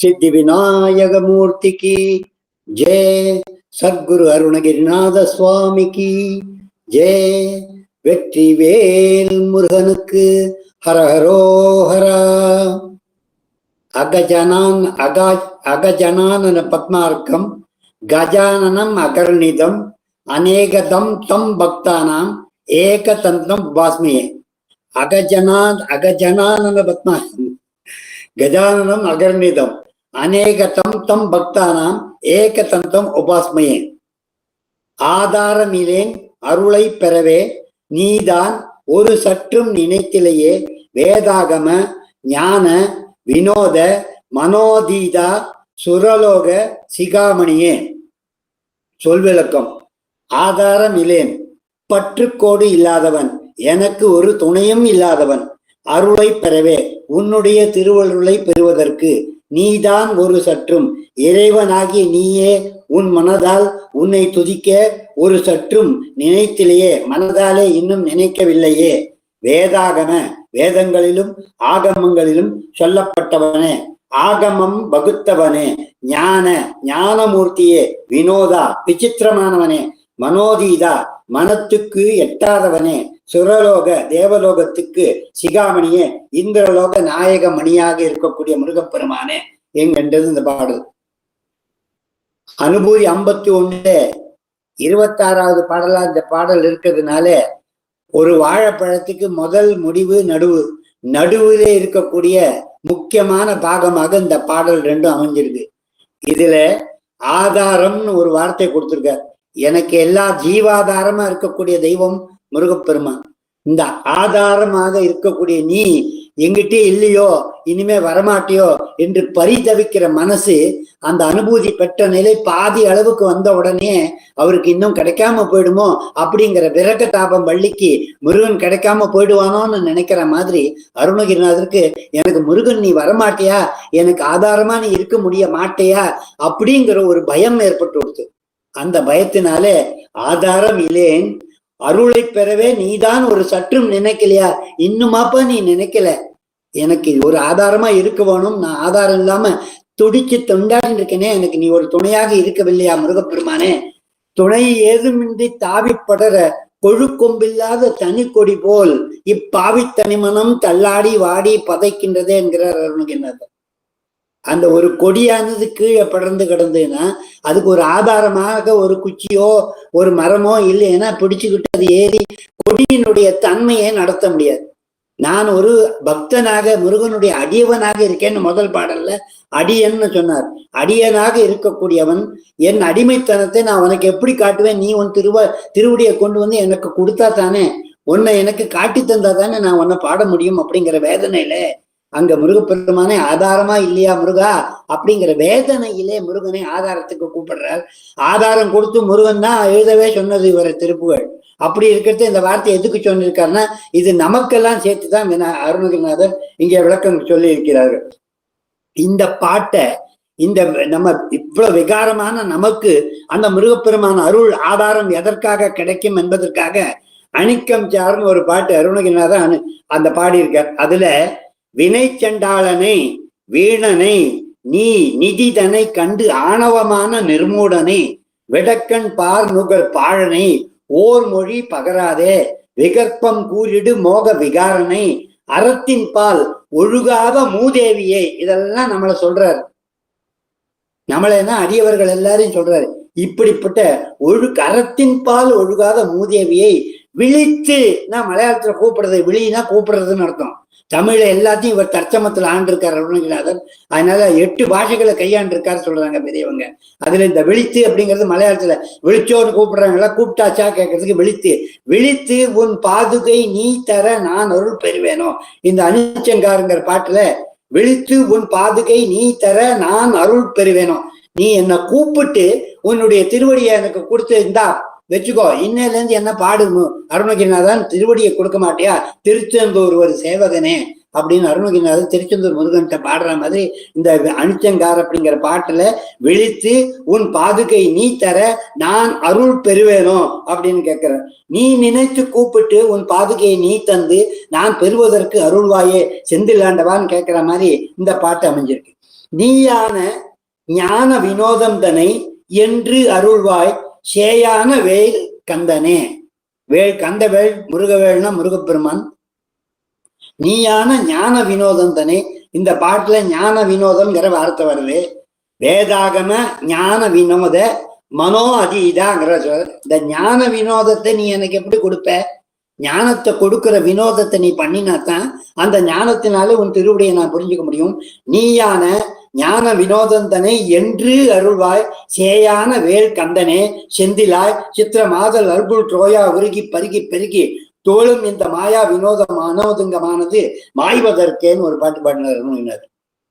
சித்தி விநாயக மூர்த்திக்கு ஜெய சத்குரு அருணகிரிநாத சுவாமிக்கு ஜெய வெற்றி வேல் முருகனுக்கு ஹரஹரோஹரா அகஜனான் அகா அகஜனானன பத்மார்க்கம் கஜானனம் அகர்ணிதம் அநேகதம் தம் பக்தானாம் ஏகதந்தம் பாஸ்மியே அகஜனான் அகஜனானன பத்மா கஜானனம் அகர்ணிதம் அநேகதம் தம் பக்தானாம் ஏகதந்தம் உபாஸ்மயே. ஆதாரமிலேன் அருளை பெறவே நீதான் ஒரு சற்றும் நினைத்திலேயே வேதாகம ஞான வினோத மனோதீதா சுரலோக சிகாமணியே. சொல்விளக்கம் ஆதாரம் இலேன் பற்றுக்கோடு இல்லாதவன் எனக்கு ஒரு துணையும் இல்லாதவன் அருளை பெறவே உன்னுடைய திருவருளை பெறுவதற்கு நீதான் ஒரு சற்றும். இறைவனாகிய நீயே உன் மனதால் உன்னை துதிக்க ஒரு சற்றும் நினைத்திலேயே மனதாலே இன்னும் நினைக்கவில்லையே. வேதாகம வேதங்களிலும் ஆகமங்களிலும் சொல்லப்பட்டவனே ஆகமம் வகுத்தவனே ஞான ஞானமூர்த்தியே வினோதா விசித்திரமானவனே மனோதீதா மனத்துக்கு எட்டாதவனே சுரலோக தேவலோகத்துக்கு சிகாமணியே இந்திரலோக நாயக மணியாக இருக்கக்கூடிய முருகப்பெருமானே என்கின்றது இந்த பாடல். அனுபூதி ஐம்பத்தி ஒண்ணு இருபத்தாறாவது பாடலா இந்த பாடல் இருக்கிறதுனால ஒரு வாழைப்பழத்துக்கு முதல் முடிவு நடுவு நடுவிலே இருக்கக்கூடிய முக்கியமான பாகமாக இந்த பாடல் ரெண்டும் அமைஞ்சிருக்கு. இதுல ஆதாரம்னு ஒரு வார்த்தை கொடுத்திருக்கார். எனக்கு எல்லா ஜீவாதாரமா இருக்கக்கூடிய தெய்வம் முருகப்பெருமான் இந்த ஆதாரமாக இருக்கக்கூடிய நீ எங்கிட்டே இல்லையோ இனிமே வரமாட்டியோ என்று பரிதவிக்கிற மனசு அந்த அனுபூதி பெற்ற நிலை பாதி அளவுக்கு வந்த உடனே அவருக்கு இன்னும் கிடைக்காம போயிடுமோ அப்படிங்கிற விரக தாபம் வள்ளிக்கு முருகன் கிடைக்காம போயிடுவானோன்னு நினைக்கிற மாதிரி அருணகிரிநாதருக்கு எனக்கு முருகன் நீ வரமாட்டியா? எனக்கு ஆதாரமா நீ இருக்க முடிய மாட்டியா? அப்படிங்கிற ஒரு பயம் ஏற்பட்டு கொடுத்து அந்த பயத்தினாலே ஆதாரம் இல்லேன் அருளை பெறவே நீதான் ஒரு சற்றும் நினைக்கலையா? இன்னுமாப்பா நீ நினைக்கல. எனக்கு ஒரு ஆதாரமா இருக்க வேணும். நான் ஆதாரம் இல்லாம துடிச்சு தொண்டாடி இருக்கேனே எனக்கு நீ ஒரு துணையாக இருக்கவில்லையா முருகப்பெருமானே? துணை ஏதுமின்றி தாவி படர கொழுக்கொம்பில்லாத தனி கொடி போல் இப்பாவி தனிமனம் தள்ளாடி வாடி பதைக்கின்றதே என்கிறார் அருணகிரிநாதர் அந்த ஒரு கொடியானது கீழே படர்ந்து கிடந்ததுன்னா அதுக்கு ஒரு ஆதாரமாக ஒரு குச்சியோ ஒரு மரமோ இல்லைன்னா பிடிச்சுக்கிட்டு அது ஏறி கொடியினுடைய தன்மையை நடத்த முடியாது. நான் ஒரு பக்தனாக முருகனுடைய அடியவனாக இருக்கேன்னு முதல் பாடல்ல அடியன்னு சொன்னார். அடியனாக இருக்கக்கூடியவன் என் அடிமைத்தனத்தை நான் உனக்கு எப்படி காட்டுவேன்? நீ உன் திருவ திருவடியை கொண்டு வந்து எனக்கு கொடுத்தா தானே? உன்னை எனக்கு காட்டி தந்தா தானே நான் உன்னை பாட முடியும் அப்படிங்கிற வேதனையில அங்க முருகப்பெருமானே ஆதாரமா இல்லையா முருகா? அப்படிங்கிற வேதனையிலே முருகனை ஆதாரத்துக்கு கூப்பிடுறார். ஆதாரம் கொடுத்து முருகன் தான் எழுதவே சொன்னது இவரை திருப்புகள் அப்படி இருக்கிறது இந்த வார்த்தை எதுக்கு சொல்லியிருக்காருன்னா இது நமக்கெல்லாம் சேர்த்துதான் வினா அருணகிரிநாதர் இங்கே விளக்கம் சொல்லி இருக்கிறார்கள் இந்த பாட்டை இந்த நம்ம இவ்வளவு விகாரமான நமக்கு அந்த முருகப்பெருமான அருள் ஆதாரம் எதற்காக கிடைக்கும் என்பதற்காக அணிக்கம் சார்னு ஒரு பாட்டு அருணகிரிநாதன் அனு அந்த பாடியிருக்கார். அதுல வினைச்சண்டாளனை வீணனை நீ நிதிதனை கண்டு ஆணவமான நிர்மூடனை விடக்கண் பார் நுகர் பாழனை ஓர் மொழி பகராதே விகற்பம் கூறிடு மோக விகாரனை அறத்தின் பால் ஒழுகாத மூதேவியே இதெல்லாம் நம்மள சொல்றாரு. நம்மள அடியவர்கள் எல்லாரையும் சொல்றாரு. இப்படிப்பட்ட ஒழு அறத்தின் பால் ஒழுகாத மூதேவியை விழித்து நான் மலையாளத்துல கூப்பிடுறது விழினா கூப்பிடுறதுன்னு அர்த்தம். தமிழை எல்லாத்தையும் இவர் தற்சமத்தில் ஆண்டிருக்கார் அருணகிரிநாதன் அதனால எட்டு பாஷைகளை கையாண்டிருக்காரு சொல்றாங்க பெரியவங்க. அதுல இந்த விழித்து அப்படிங்கிறது மலையாளத்துல விழிச்சோன்னு கூப்பிடுறாங்களா கூப்பிட்டாச்சா கேட்கறதுக்கு விழித்து. விழித்து உன் பாதுகை நீ தர நான் அருள் பெறுவேனோ? இந்த அனுச்சங்காருங்கிற பாட்டுல விழித்து உன் பாதுகை நீ தர நான் அருள் பெறுவேனோ? நீ என்னை கூப்பிட்டு உன்னுடைய திருவடியை எனக்கு கொடுத்து இருந்தா வச்சுக்கோ. இன்னையில இருந்து என்ன பாடணும் அருணகிரிநாதன் திருவடியை கொடுக்க மாட்டியா? திருச்செந்தூர் ஒரு சேவகனே அப்படின்னு அருணகிரிநாதன் திருச்செந்தூர் முருகன்கிட்ட பாடுற மாதிரி இந்த அனிச்சங்கார் அப்படிங்கிற பாட்டுல விழித்து உன் பாதுகை நீ தர நான் அருள் பெறுவேனோ அப்படின்னு கேட்கிற நீ நினைத்து கூப்பிட்டு உன் பாதுகையை நீ தந்து நான் பெறுவதற்கு அருள்வாயே செந்திலாண்டவான்னு கேட்கிற மாதிரி இந்த பாட்டு அமைஞ்சிருக்கு. நீயான ஞான வினோதம் தனை என்று அருள்வாய் சேயான வேல் கந்தனே. வேல் கந்த வேல் முருகவேல்னா முருகப்பெருமான். நீயான ஞான வினோதந்தனே இந்த பாட்டுல ஞான வினோதம்ங்கிற வார்த்தை வருது. வேதாகம ஞான வினோத மனோ அதீதாங்கிற சொல். இந்த ஞான வினோதத்தை நீ எனக்கு எப்படி கொடுப்ப? ஞானத்தை கொடுக்கிற வினோதத்தை நீ பண்ணினாத்தான் அந்த ஞானத்தினால உன் திருவுடையை நான் புரிஞ்சுக்க முடியும். நீயான ஞான வினோதந்தனை என்று அருள்வாய். சேயான வேல் கந்தனே செந்திலாய் சித்திர மாதல் அர்புல் ட்ரோயா உருகி பருகி பெருகி. தோளும் இந்த மாயா வினோதம் அனோதுங்கமானது மாய்வதற்கேன்னு ஒரு பாட்டு பாடினார்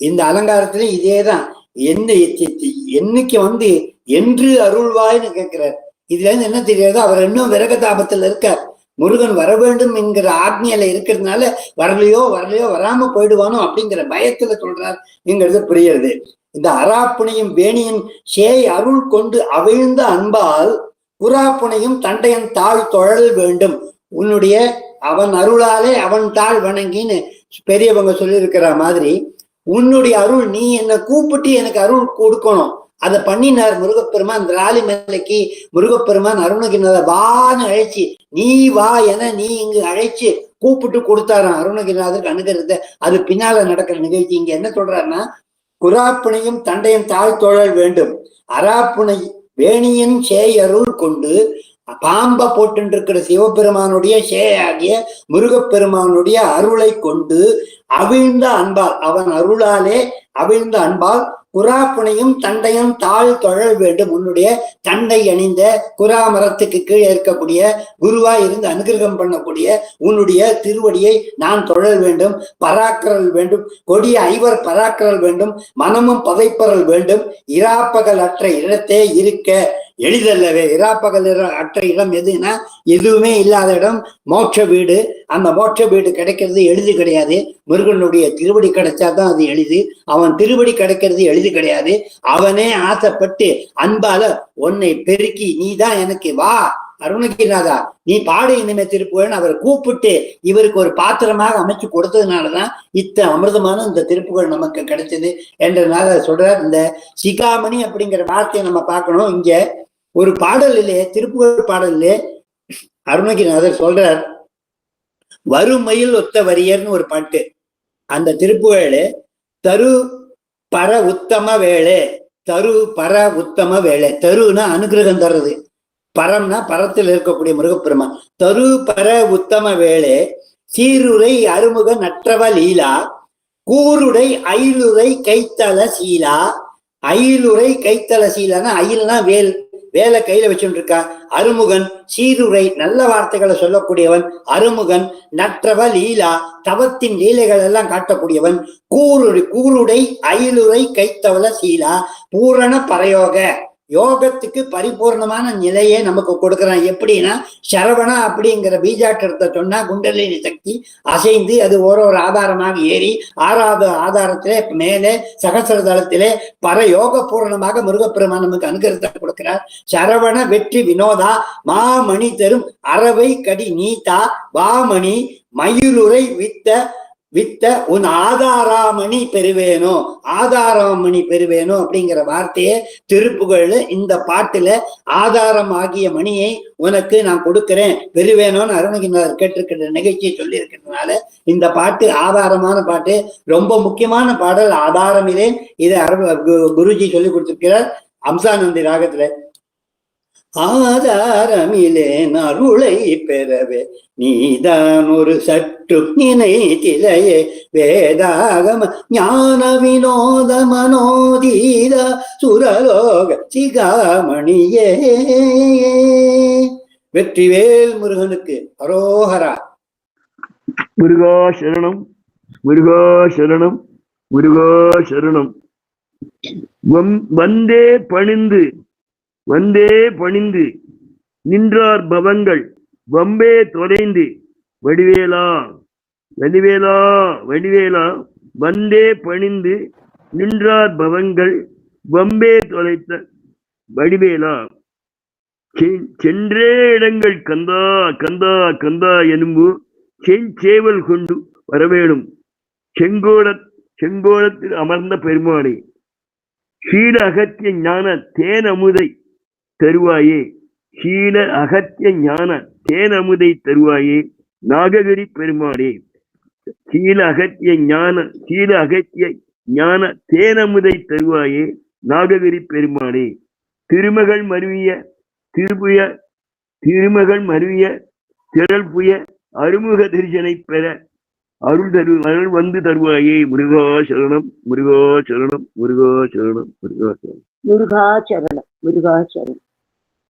இந்த அலங்காரத்துல இதேதான். என்ன என்னைக்கு வந்து என்று அருள்வாய்னு கேட்கிறார். இதுல இருந்து என்ன தெரியாது அவர் இன்னும் விரகதாபத்துல இருக்கார். முருகன் வர வேண்டும் என்கிற ஆக்னியில இருக்கிறதுனால வரலையோ வரலையோ வராம போயிடுவானோ அப்படிங்கிற பயத்துல சொல்றார் என்கிறது புரியுறது இந்த அராப்புனையும் வேணியும் சேய் அருள் கொண்டு அவிழ்ந்த அன்பால் புறாப்புனையும் தண்டையன் தாழ் தொழல் வேண்டும். உன்னுடைய அவன் அருளாலே அவன் தாழ் வணங்கின்னு பெரியவங்க சொல்லியிருக்கிற மாதிரி உன்னுடைய அருள் நீ என்னை கூப்பிட்டு எனக்கு அருள் கொடுக்கணும். அதை பண்ணினார் முருகப்பெருமான். ராலி மேலைக்கு முருகப்பெருமான் அருணகிரிநாத வான்னு அழைச்சி நீ வா என நீ இங்கு அழைச்சு கூப்பிட்டு கொடுத்தாராம் அருணகிரிநாதருக்கு அணுகிறது அது பின்னால நடக்கிற நிகழ்ச்சி. இங்க என்ன சொல்றாருன்னா குராப்புனையும் தண்டையும் தாழ்த்தோழல் வேண்டும். அராப்புனை வேணியின் சேயருள் கொண்டு பாம்ப போட்டுருக்கிற சிவபெருமானுடைய சேயாகிய முருகப்பெருமானுடைய அருளை கொண்டு அவிழ்ந்த அன்பால் அவன் அருளாலே அவிழ்ந்த அன்பால் குராப்புனையும் தண்டையும் தாழ் தொழல் வேண்டும். உன்னுடைய தண்டை அணிந்த குரா மரத்துக்கு கீழே இருக்கக்கூடிய குருவா இருந்து அனுகிரகம் பண்ணக்கூடிய உன்னுடைய திருவடியை நான் தொழல் வேண்டும் பராக்கரல் வேண்டும். கொடிய ஐவர் பராக்கரல் வேண்டும் மனமும் பதைப்பரல் வேண்டும். இராப்பகல் அற்ற இடத்தே இருக்க எளிதல்லவே. இராப்பகல் அற்ற இடம் எதுனா எதுவுமே இல்லாத இடம். மோட்ச வீடு. அந்த மோட்ச வீடு கிடைக்கிறது எளிது கிடையாது. முருகனுடைய திருவடி கிடைச்சாதான் அது எளிது. அவன் திருவடி கிடைக்கிறது எளிது கிடையாது. அவனே ஆசைப்பட்டு அன்பால உன்னை பெருக்கி நீ தான் எனக்கு வா. அருணகிரிநாதா நீ பாடு இனிமே திருப்புகள்னு அவரை கூப்பிட்டு இவருக்கு ஒரு பாத்திரமாக அமைச்சு கொடுத்ததுனாலதான் இத்த அமிர்தமான இந்த திருப்புகள் நமக்கு கிடைச்சது. என்றனால சொல்றார் இந்த சிகாமணி அப்படிங்கிற வார்த்தையை நம்ம பார்க்கணும். இங்க ஒரு பாடலிலே திருப்புகழ் பாடலிலே அருணகிரிநாதர் சொல்றார் வறுமையில் ஒத்த வரியர்னு ஒரு பாட்டு. அந்த திருப்புகழு தரு பர உத்தம வேலை தரு பர உத்தம வேலை தருன்னா அனுகிரகம் தர்றது. பரம்னா பரத்தில் இருக்கக்கூடிய முருகப்பெருமான். தரு பர உத்தம வேலை சீருரை அருமுக நற்றவ லீலா கூருடை ஐலுரை கைத்தல சீலா. ஐலுரை கைத்தல சீலான்னா அயில்னா வேல். வேலை கையில வச்சுட்டு இருக்கா அருமுகன் சீருரை நல்ல வார்த்தைகளை சொல்லக்கூடியவன். அருமுகன் நற்றவ லீலா தவத்தின் லீலைகள் எல்லாம் காட்டக்கூடியவன். கூருடை கூருடை அயிலுரை கைத்தவள சீலா. பூரண பரயோக. யோகத்துக்கு பரிபூர்ணமான நிலையை நமக்கு கொடுக்குறான். எப்படின்னா சரவணா அப்படிங்கிற பீஜாட்டத்தை சொன்னா குண்டலினி சக்தி அசைந்து அது ஒரு ஒரு ஆதாரமாக ஏறி ஆறாவது ஆதாரத்திலே மேலே சகசர தளத்திலே பர யோக பூர்ணமாக முருகப்பெருமான் நமக்கு அனுகிரகத்தை கொடுக்கிறார். சரவண வெற்றி வினோதா மாமணி தரும் அறவை கடி நீதா வாமணி மயிலுரை வித்த வித்த உன் ஆதாராமணி பெறுவேனோ ஆதாராமணி பெறுவேனோ அப்படிங்கிற வார்த்தையை திருப்புகழ் இந்த பாட்டுல ஆதாரம் ஆகிய மணியை உனக்கு நான் கொடுக்கிறேன் பெறுவேணும்னு அருணகிரிநாதர் கேட்டிருக்கிற நிகழ்ச்சியை சொல்லி இருக்கிறதுனால இந்த பாட்டு ஆதாரமான பாட்டு. ரொம்ப முக்கியமான பாடல் ஆதாரமிலே இதை அரு குருஜி சொல்லி கொடுத்திருக்கிறார். அம்சானந்தி ராகத்துல ஆதாரமிலே அருளை பெறவே நீதான் ஒரு சற்று நினைத்திலையே. வேதாகம ஞான வினோத மனோதீத சுரலோக சிகாமணியே. வெற்றிவேல் முருகனுக்கு அரோகரா. முருகா சரணம் முருகா சரணம் முருகா சரணம் வந்தே பணிந்து வந்தே பணிந்து நின்றார் பவங்கள் வம்பே தொலைந்து. வடிவேலா வடிவேலா வடிவேலா வந்தே பணிந்து நின்றார் பவங்கள் வம்பே தொலைத்த வடிவேலா. செ- சென்றே இடங்கள் கந்தா கந்தா கந்தா எனும்பு செஞ்சேவல் கொண்டு வரவேணும். செங்கோட செங்கோலத்தில் அமர்ந்த பெருமானே. சீல அகத்திய ஞான தேன் அமுதை தருவாயே. சீல அகத்திய ஞான தேனமுதை தருவாயே. நாககிரி பெருமாளே கீழ அகத்திய ஞான கீழ அகத்திய ஞான தேனமுதை தருவாயே. நாககிரி பெருமாளே திருமகள் மருவிய திருபுய திருமகள் மருவிய திரள் புய அருமுக தரிசனை பெற அருள் தரு அருள் வந்து தருவாயே. முருகா சரணம் முருகா சரணம் முருகா சரணம் சரணம். முருகாச்சரணம் முருகாச்சரணம்